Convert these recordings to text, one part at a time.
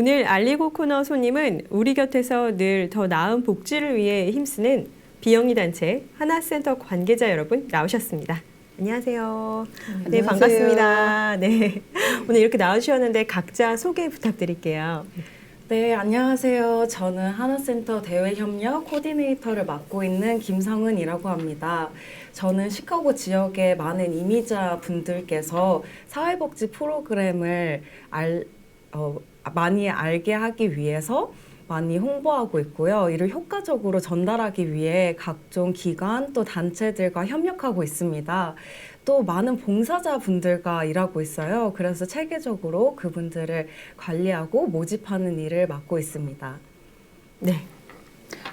오늘 알리고 코너 손님은 우리 곁에서 늘 더 나은 복지를 위해 힘쓰는 비영리 단체 하나센터 관계자 여러분 나오셨습니다. 안녕하세요. 네, 안녕하세요. 반갑습니다. 네. 오늘 이렇게 나와주셨는데 각자 소개 부탁드릴게요. 네, 안녕하세요. 저는 하나센터 대외협력 코디네이터를 맡고 있는 김성은이라고 합니다. 저는 시카고 지역의 많은 이미자 분들께서 사회복지 프로그램을 알, 어, 많이 알게 하기 위해서 많이 홍보하고 있고요. 이를 효과적으로 전달하기 위해 각종 기관 또 단체들과 협력하고 있습니다. 또 많은 봉사자 분들과 일하고 있어요. 그래서 체계적으로 그분들을 관리하고 모집하는 일을 맡고 있습니다. 네.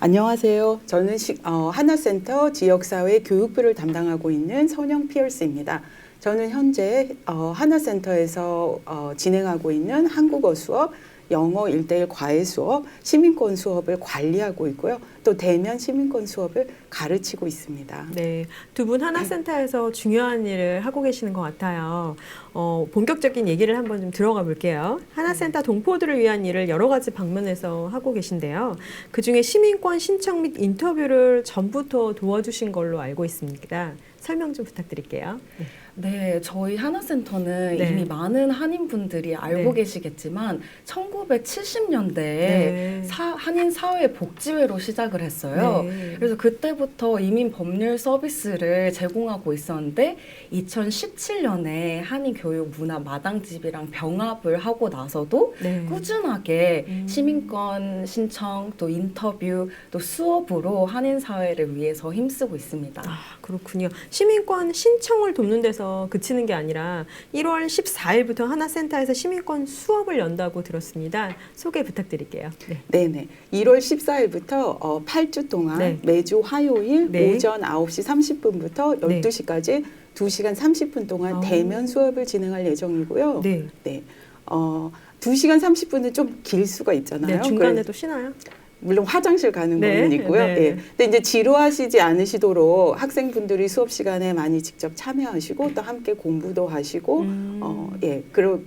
안녕하세요. 저는 시, 어, 하나센터 지역사회 교육부를 담당하고 있는 선영 피어스입니다. 저는 현재 어, 하나센터에서 어, 진행하고 있는 한국어 수업, 영어 일대일 과외 수업, 시민권 수업을 관리하고 있고요. 또 대면 시민권 수업을 가르치고 있습니다. 네, 두 분 하나센터에서 중요한 일을 하고 계시는 것 같아요. 어, 본격적인 얘기를 한번 좀 들어가 볼게요. 하나센터 동포들을 위한 일을 여러 가지 방면에서 하고 계신데요. 그 중에 시민권 신청 및 인터뷰를 전부터 도와주신 걸로 알고 있습니다. 설명 좀 부탁드릴게요. 네. 네, 저희 하나센터는 네. 이미 많은 한인분들이 알고 네. 계시겠지만 1970년대에 네. 한인 사회 복지회로 시작을 했어요. 네. 그래서 그때부터 이민 법률 서비스를 제공하고 있었는데 2017년에 한인 교육 문화 마당집이랑 병합을 하고 나서도 네. 꾸준하게 음. 시민권 신청 또 인터뷰 또 수업으로 한인 사회를 위해서 힘쓰고 있습니다. 아, 그렇군요. 시민권 신청을 돕는 데서 그치는 게 아니라 1월 14일부터 하나센터에서 시민권 수업을 연다고 들었습니다. 소개 부탁드릴게요. 네. 네네. 1월 14일부터 어, 8주 동안 네. 매주 화요일 네. 오전 9시 30분부터 네. 12시까지 2시간 30분 동안 어. 대면 수업을 진행할 예정이고요. 네. 네. 어, 2시간 30분은 좀 길 수가 있잖아요. 네, 중간에도 쉬나요? 물론 화장실 가는 네, 거는 있고요. 네. 예. 근데 이제 지루하시지 않으시도록 학생분들이 수업 시간에 많이 직접 참여하시고 또 함께 공부도 하시고 음. 어, 예. 그러,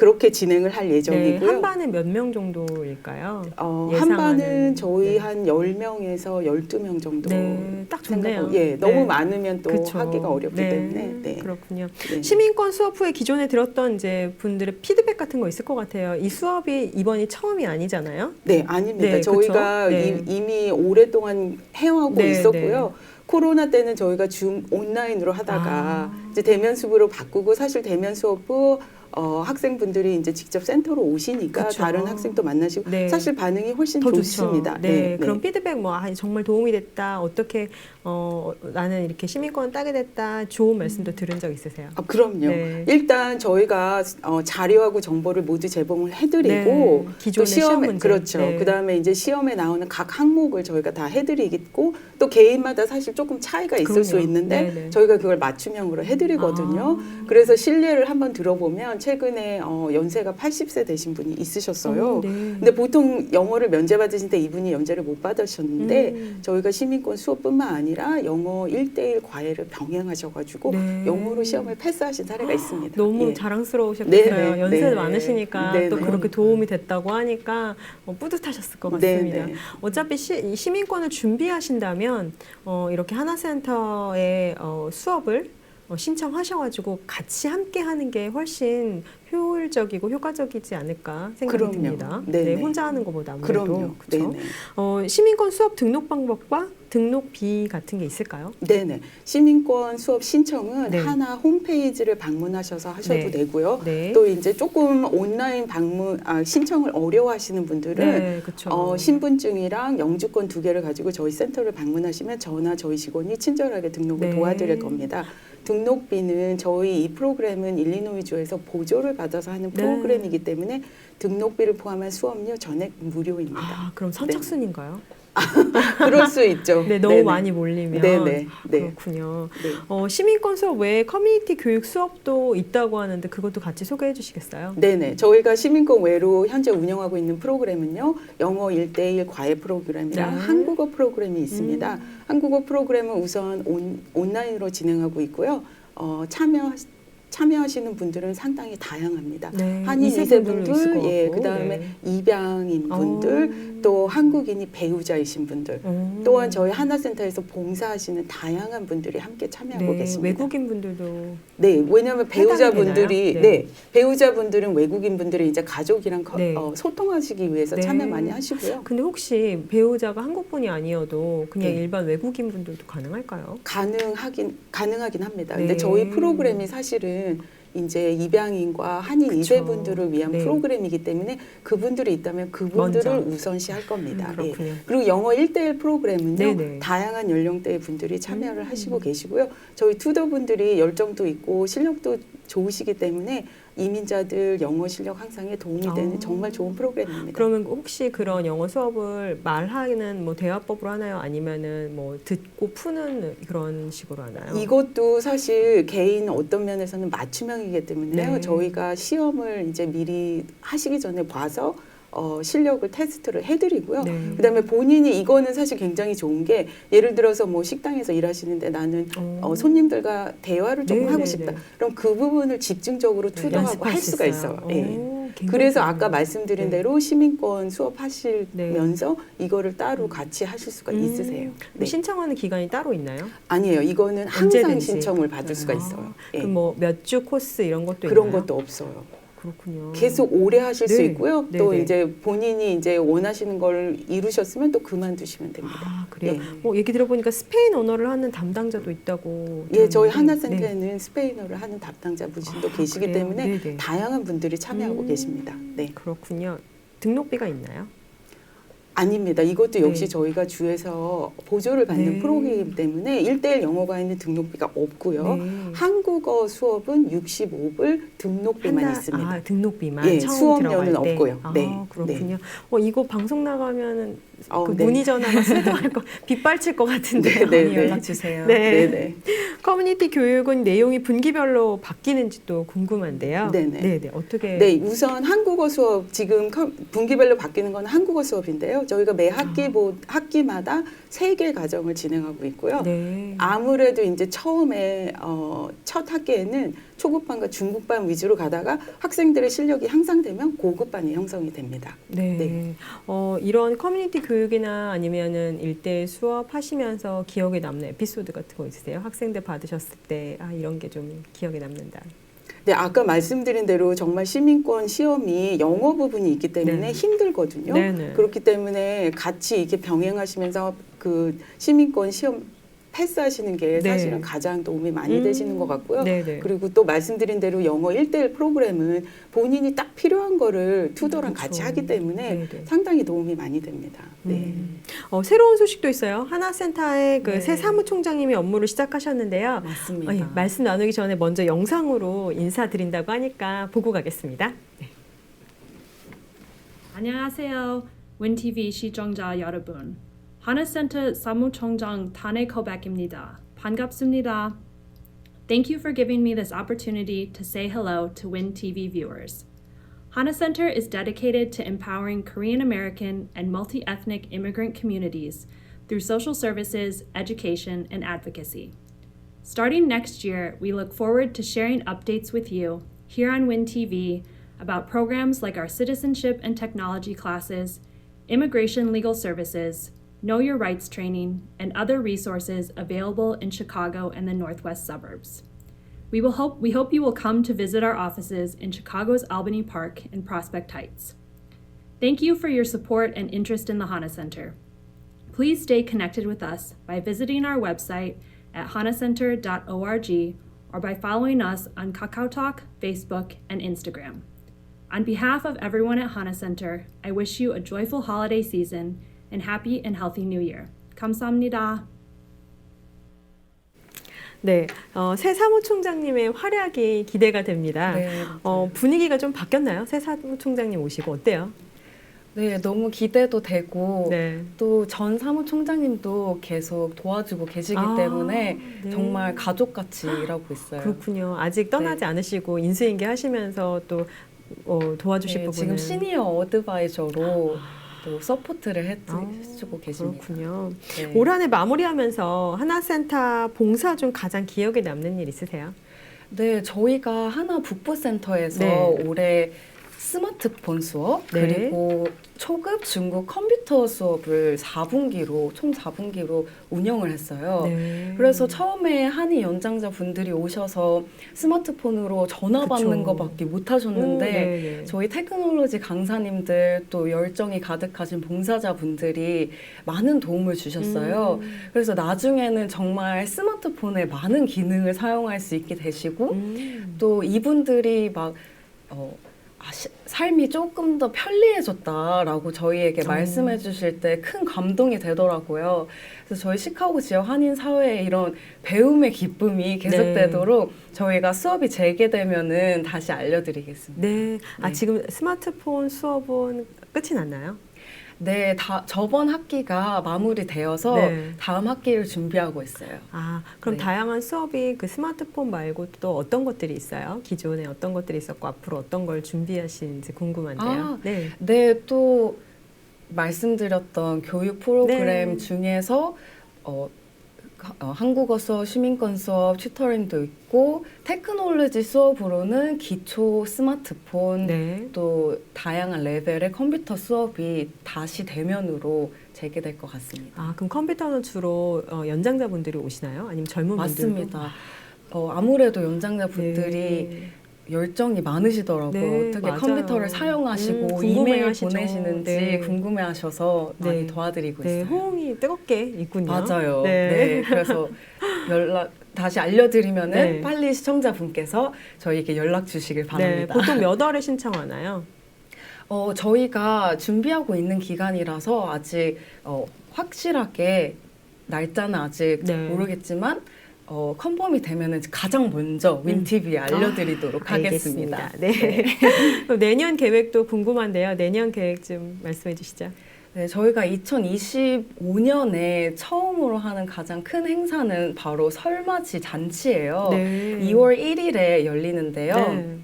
그렇게 진행을 할 네, 예정이고요. 한 반에 몇 명 정도일까요? 어, 한 반은 저희 네. 한 10명에서 12명 정도 네, 딱 좋네요. 생각하고, 예, 너무 네. 많으면 또 그쵸. 하기가 어렵기 네, 때문에 네. 그렇군요. 네. 시민권 수업 후에 기존에 들었던 이제 분들의 피드백 같은 거 있을 것 같아요. 이 수업이 이번이 처음이 아니잖아요. 네, 아닙니다. 네, 저희가? 네. 이, 미 오랫동안 해오고 네, 있었고요. 코로나 때는 저희가 줌 온라인으로 하다가 아. 이제 대면 수업으로 바꾸고 사실 대면 수업 후 어, 학생분들이 이제 직접 센터로 오시니까 그쵸. 다른 학생도 만나시고 네. 사실 반응이 훨씬 더 좋습니다. 좋죠. 네, 그런 피드백 뭐 아, 정말 도움이 됐다. 어떻게 어, 나는 이렇게 시민권 따게 됐다. 좋은 말씀도 들은 적 있으세요? 아, 그럼요. 네. 일단 저희가 어, 자료하고 정보를 모두 제공을 해드리고 네, 기존의 또 시험 문제. 그렇죠. 네. 그다음에 이제 시험에 나오는 각 항목을 저희가 다 해드리고 또 개인마다 사실 조금 차이가 있을 수 그럼요. 있는데 네, 네. 저희가 그걸 맞춤형으로 해드리거든요. 아. 그래서 신뢰를 한번 들어보면 최근에 어, 연세가 80세 되신 분이 있으셨어요. 어, 네. 근데 보통 영어를 면제 받으실 때 이분이 연재를 못 받으셨는데 음. 저희가 시민권 수업뿐만 아니라 영어 1대1 과외를 병행하셔가지고 네. 영어로 시험을 패스하신 사례가 있습니다. 너무 예. 자랑스러우셨겠어요. 네, 네, 연세 네. 많으시니까 네, 또 네. 그렇게 도움이 됐다고 하니까 어, 뿌듯하셨을 것 네, 같습니다. 네. 어차피 시, 이 시민권을 준비하신다면 어, 이렇게 하나센터의 어, 수업을 어, 신청하셔가지고 같이 함께 하는 게 훨씬 효율적이고 효과적이지 않을까 생각이 그럼요. 듭니다. 네, 네, 네. 혼자 하는 것보다 아무래도 그럼요. 그렇죠. 네네. 어, 시민권 수업 등록 방법과 등록비 같은 게 있을까요? 네네. 시민권 수업 신청은 네. 하나 홈페이지를 방문하셔서 하셔도 네. 되고요. 네. 또 이제 조금 온라인 방문 아, 신청을 어려워하시는 분들은 네. 어, 신분증이랑 영주권 두 개를 가지고 저희 센터를 방문하시면 저나 저희 직원이 친절하게 등록을 네. 도와드릴 겁니다. 등록비는 저희 이 프로그램은 일리노이주에서 보조를 받아서 하는 네. 프로그램이기 때문에 등록비를 포함한 수업료 전액 무료입니다. 아, 그럼 선착순인가요? 그럴 수 있죠. 네, 너무 네네. 많이 몰리면 네네. 네. 그렇군요. 네. 어, 시민권 수업 외에 커뮤니티 교육 수업도 있다고 하는데 그것도 같이 소개해 주시겠어요? 네네. 저희가 시민권 외로 현재 운영하고 있는 프로그램은요, 영어 1대1 과외 프로그램이랑 네. 한국어 프로그램이 있습니다. 음. 한국어 프로그램은 우선 온, 온라인으로 진행하고 있고요. 어, 참여 참여하시는 분들은 상당히 다양합니다. 네, 한인 이세 이세 분들도 있을 분들, 것 예, 같고. 그다음에 네. 입양인 분들, 어. 또 한국인이 배우자이신 분들, 어. 또한 저희 하나센터에서 봉사하시는 다양한 분들이 함께 참여하고 네, 계십니다. 외국인 분들도 네, 왜냐하면 배우자분들이? 네. 네. 배우자분들은 외국인 분들이 이제 가족이랑 거- 네. 어, 소통하시기 위해서 네. 참여 많이 하시고요. 근데 혹시 배우자가 한국 분이 아니어도 그냥 네. 일반 외국인 분들도 가능할까요? 가능하긴 가능하긴 합니다. 네. 근데 저희 프로그램이 사실은 이제 입양인과 한인 그쵸. 이세분들을 위한 네. 프로그램이기 때문에 그분들이 있다면 그분들을 먼저. 우선시할 겁니다. 음, 예. 그리고 영어 1대1 프로그램은요. 네네. 다양한 연령대의 분들이 참여를 음. 하시고 계시고요. 저희 투더 분들이 열정도 있고 실력도 좋으시기 때문에 이민자들 영어 실력 향상에 도움이 되는 아. 정말 좋은 프로그램입니다. 그러면 혹시 그런 영어 수업을 말하는 뭐 대화법으로 하나요? 아니면은 뭐 듣고 푸는 그런 식으로 하나요? 이것도 사실 개인 어떤 면에서는 맞춤형이기 때문에요. 네. 저희가 시험을 이제 미리 하시기 전에 봐서 어, 실력을 테스트를 해드리고요. 네. 그다음에 본인이 이거는 사실 굉장히 좋은 게 예를 들어서 뭐 식당에서 일하시는데 나는 어. 어, 손님들과 대화를 조금 네, 하고 네, 싶다. 네. 그럼 그 부분을 집중적으로 네, 연습할 할수 수가 있어요. 있어요. 예. 그래서. 아까 말씀드린 네. 대로 시민권 수업하시면서 이거를 따로 같이 하실 수가 음. 있으세요. 네. 신청하는 기간이 따로 있나요? 아니에요. 이거는 항상 언제든지. 신청을 받을 수가 아, 있어요. 예. 그럼 뭐 몇 주 코스 이런 것도 그런 있나요? 것도 없어요. 그렇군요. 계속 오래 하실 수 네. 있고요. 네, 또 네. 이제 본인이 이제 원하시는 걸 이루셨으면 또 그만두시면 됩니다. 아 그래요. 예. 뭐 얘기 들어보니까 스페인 언어를 하는 담당자도 있다고. 예, 저희 하나센터에는 스페인어를 하는 담당자 분도 아, 계시기 그래요? 때문에 네네. 다양한 분들이 참여하고 음. 계십니다. 네. 그렇군요. 등록비가 있나요? 아닙니다. 이것도 역시 네. 저희가 주에서 보조를 받는 네. 프로그램이기 때문에 일대일 영어 과에는 등록비가 없고요. 네. 한국어 수업은 65불 등록비만 하나- 있습니다. 아, 등록비만 예, 수업료는. 없고요. 아, 네, 그렇군요. 어, 이거 방송 나가면은 어, 그 네. 문의 전화가 쇄도할 거, 빗발칠 것 같은데 네, 네, 많이 네. 연락 주세요. 네, 네. 커뮤니티 교육은 내용이 분기별로 바뀌는지도 궁금한데요. 네 네. 네, 네. 어떻게? 네, 우선 한국어 수업 지금 커- 분기별로 바뀌는 건 한국어 수업인데요. 저희가 매 학기 보, 학기마다 세 개 과정을 진행하고 있고요. 네. 아무래도 이제 처음에 어, 첫 학기에는 초급반과 중급반 위주로 가다가 학생들의 실력이 향상되면 고급반이 형성이 됩니다. 네. 네. 어, 이런 커뮤니티 교육이나 아니면은 일대 수업 하시면서 기억에 남는 에피소드 같은 거 있으세요? 학생들 받으셨을 때, 아, 이런 게 좀 기억에 남는다. 네, 아까 말씀드린 대로 정말 시민권 시험이 영어 부분이 있기 때문에 네. 힘들거든요. 네 네. 그렇기 때문에 같이 이렇게 병행하시면서 그 시민권 시험 패스하시는 게 네. 사실은 가장 도움이 많이 음. 되시는 것 같고요. 네네. 그리고 또 말씀드린 대로 영어 1대1 프로그램은 본인이 딱 필요한 거를 투더랑 그렇죠. 같이 하기 때문에 네네. 상당히 도움이 많이 됩니다. 네. 음. 어, 새로운 소식도 있어요. 하나센터의 그 네. 새 사무총장님이 업무를 시작하셨는데요. 맞습니다. 어, 예, 말씀 나누기 전에 먼저 영상으로 인사드린다고 하니까 보고 가겠습니다. 안녕하세요. 윈TV 시청자 여러분. 하나센터 사무총장 탄핵 코백입니다. 반갑습니다. Thank you for giving me this opportunity to say hello to Win TV viewers. Hana Center is dedicated to empowering Korean American and multi ethnic immigrant communities through social services, education, and advocacy. Starting next year, we look forward to sharing updates with you here on Win TV about programs like our citizenship and technology classes, immigration legal services, know your rights training, and other resources available in Chicago and the Northwest suburbs. We will hope we hope you will come to visit our offices in Chicago's Albany Park and Prospect Heights. Thank you for your support and interest in the HANA Center. Please stay connected with us by visiting our website at hanacenter.org or by following us on KakaoTalk, Facebook, and Instagram. On behalf of everyone at Hana Center, I wish you a joyful holiday season and happy and healthy new year. 감사합니다. 네, 어, 새 사무총장님의 활약이 기대가 됩니다. 네, 어, 분위기가 좀 바뀌었나요? 새 사무총장님 오시고 어때요? 네, 너무 기대도 되고 네. 또 전 사무총장님도 계속 도와주고 계시기 아, 때문에 네. 정말 가족같이 일하고 있어요. 그렇군요. 아직 떠나지 네. 않으시고 인수인계 하시면서 또 어, 도와주실 네, 부분은 지금 시니어 어드바이저로 또 서포트를 해, 아, 해주고 계십니다. 그렇군요. 네. 올 한해 마무리하면서 하나센터 봉사 중 가장 기억에 남는 일 있으세요? 네, 저희가 하나 북부센터에서 네. 올해 스마트폰 수업 네. 그리고 초급, 중급 컴퓨터 수업을 4분기로 총 4분기로 운영을 했어요. 네. 그래서 처음에 한의 연장자 분들이 오셔서 스마트폰으로 전화 받는. 것밖에 못 오, 하셨는데 네, 네. 저희 테크놀로지 강사님들 또 열정이 가득하신 봉사자 분들이 많은 도움을 주셨어요. 음. 그래서 나중에는 정말 스마트폰의 많은 기능을 사용할 수 있게 되시고 음. 또 이분들이 막 어, 아, 시- 삶이 조금 더 편리해졌다라고 저희에게 어. 말씀해 주실 때 큰 감동이 되더라고요. 그래서 저희 시카고 지역 한인 사회에 이런 배움의 기쁨이 계속되도록 저희가 수업이 재개되면은 다시 알려드리겠습니다. 네. 아 네. 지금 스마트폰 수업은 끝이 났나요? 네, 다 저번 학기가 마무리되어서 네. 다음 학기를 준비하고 있어요. 아, 그럼 네. 다양한 수업이 그 스마트폰 말고 또 어떤 것들이 있어요? 기존에 어떤 것들이 있었고 앞으로 어떤 걸 준비하시는지 궁금한데요. 아, 네. 네, 또 말씀드렸던 교육 프로그램 네. 중에서 어, 하- 어, 한국어 수업, 시민권 수업, 튜터링도 있고 테크놀로지 수업으로는 기초 스마트폰 네. 또 다양한 레벨의 컴퓨터 수업이 다시 대면으로 재개될 것 같습니다. 아, 그럼 컴퓨터는 주로 어, 연장자분들이 오시나요? 아니면 젊은 분들도? 맞습니다. 어, 아무래도 연장자분들이 네. 열정이 많으시더라고요. 네, 어떻게 맞아요. 컴퓨터를 사용하시고 음, 이메일 궁금해하시죠. 보내시는지 네. 궁금해하셔서 네. 많이 도와드리고 네, 있어요. 호응이 뜨겁게 있군요. 맞아요. 네. 네. 그래서 연락 다시 알려드리면은 네. 빨리 시청자분께서 저희에게 연락 주시길 네, 바랍니다. 보통 몇 월에 신청하나요? 어, 저희가 준비하고 있는 기간이라서 아직 어, 확실하게 날짜는 아직 네. 모르겠지만 어, 컨펌이 되면은 가장 먼저 윈티비에 알려드리도록 아, 하겠습니다. 네. 그럼 내년 계획도 궁금한데요. 내년 계획 좀 말씀해 주시죠. 네, 저희가 2025년에 처음으로 하는 가장 큰 행사는 바로 설맞이 잔치예요. 네. 2월 1일에 열리는데요. 네.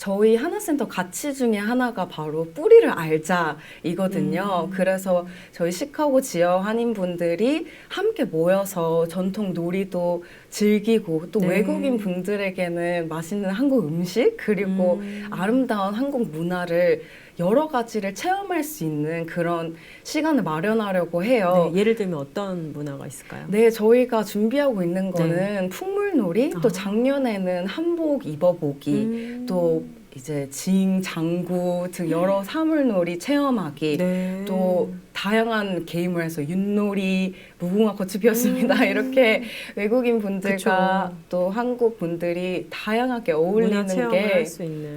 저희 하나센터 가치 중에 하나가 바로 뿌리를 알자 이거든요. 음. 그래서 저희 시카고 지역 한인분들이 함께 모여서 전통 놀이도 즐기고 또 네. 외국인 분들에게는 맛있는 한국 음식 그리고 음. 아름다운 한국 문화를 여러 가지를 체험할 수 있는 그런 시간을 마련하려고 해요. 네, 예를 들면 어떤 문화가 있을까요? 네, 저희가 준비하고 있는 거는 풍물 놀이, 또 아. 작년에는 한복 입어보기, 음. 또 이제 징, 장구 등 여러 사물놀이 체험하기, 네. 또 다양한 게임을 해서 윷놀이, 무궁화 꽃이 피었습니다. 음. 이렇게 외국인 분들과 그쵸. 또 한국 분들이 다양하게 어울리는 게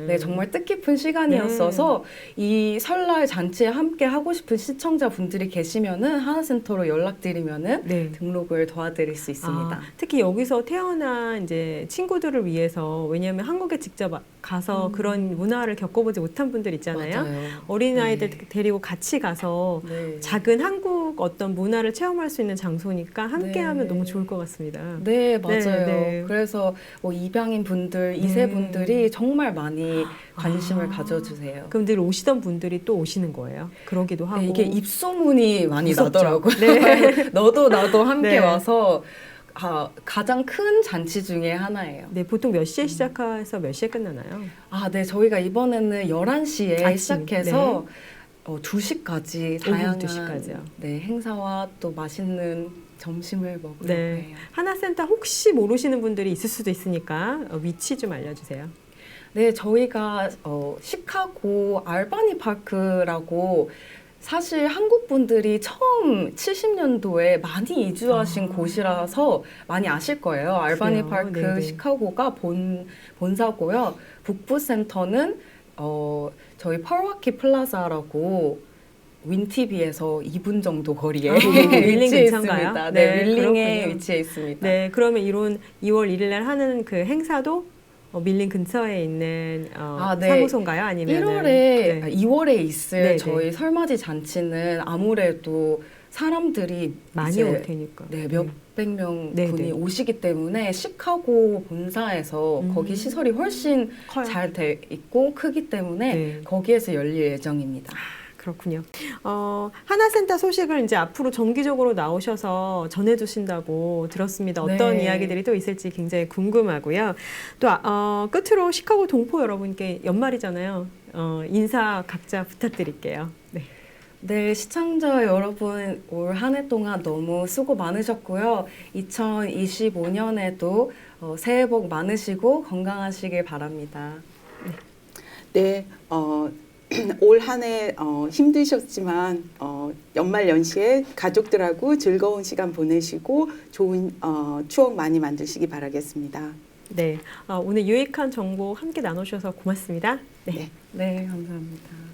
네, 정말 뜻깊은 시간이었어서 네. 이 설날 잔치에 함께 하고 싶은 시청자 분들이 계시면은 하나센터로 연락드리면은 네. 등록을 도와드릴 수 있습니다. 아, 특히 여기서 태어난 이제 친구들을 위해서 왜냐하면 한국에 직접 가서 그런 문화를 겪어보지 못한 분들 있잖아요. 음. 맞아요. 어린 아이들 네. 데리고 같이 가서 네. 작은 한국 어떤 문화를 체험할 수 있는 장소니까 함께하면 네. 너무 좋을 것 같습니다. 네, 맞아요. 네, 네. 그래서 뭐 입양인 분들, 이세 분들이 정말 많이 관심을 아. 가져주세요. 그럼 늘 오시던 분들이 또 오시는 거예요. 그러기도 하고 네, 이게 입소문이 많이 무섭죠. 나더라고요. 네. 너도 나도 함께 네. 와서 아, 가장 큰 잔치 중에 하나예요. 네, 보통 몇 음. 시에 시작해서 몇 시에 끝나나요? 아, 네. 저희가 이번에는 11시에 아침, 시작해서 어, 2시까지 오후 다양한 2시까지요. 네, 행사와 또 맛있는 점심을 먹으려고 네. 해요. 하나센터 혹시 모르시는 분들이 있을 수도 있으니까 어, 위치 좀 알려주세요. 네, 저희가 어, 시카고 알바니 파크라고 사실 한국 분들이 처음 70년도에 많이 이주하신 아. 곳이라서 많이 아실 거예요. 알바니? 파크 네네. 시카고가 본 본사고요. 북부 센터는 어, 저희 펄와키 플라자라고 윈티비에서 2분 정도 거리에 아, 위치해 근처인가요? 있습니다. 네, 네, 밀링에 그렇군요. 위치해 있습니다. 네, 그러면 이런 2월 1일 날 하는 그 행사도 어, 밀린 근처에 있는 어, 아, 네. 사무소인가요? 아니면 1월에 네. 2월에 있을 네네. 저희 설맞이 잔치는 아무래도 사람들이 많이 이제 올 테니까. 네, 몇 백명 네네. 분이 오시기 때문에 시카고 본사에서 음. 거기 시설이 훨씬 커요. 잘 돼 있고 크기 때문에 네. 거기에서 열릴 예정입니다. 그렇군요. 어, 하나센터 소식을 이제 앞으로 정기적으로 나오셔서 전해주신다고 들었습니다. 어떤 네. 이야기들이 또 있을지 굉장히 궁금하고요. 또 아, 어, 끝으로 시카고 동포 여러분께 연말이잖아요. 어, 인사 각자 부탁드릴게요. 네. 네, 시청자 여러분 올 한 해 동안 너무 수고 많으셨고요. 2025년에도 어, 새해 복 많으시고 건강하시길 바랍니다. 네, 어, 올 한해 어, 힘드셨지만 어, 연말 연시에 가족들하고 즐거운 시간 보내시고 좋은 어, 추억 많이 만드시기 바라겠습니다. 네. 어, 오늘 유익한 정보 함께 나누셔서 고맙습니다. 네. 네. 네, 감사합니다.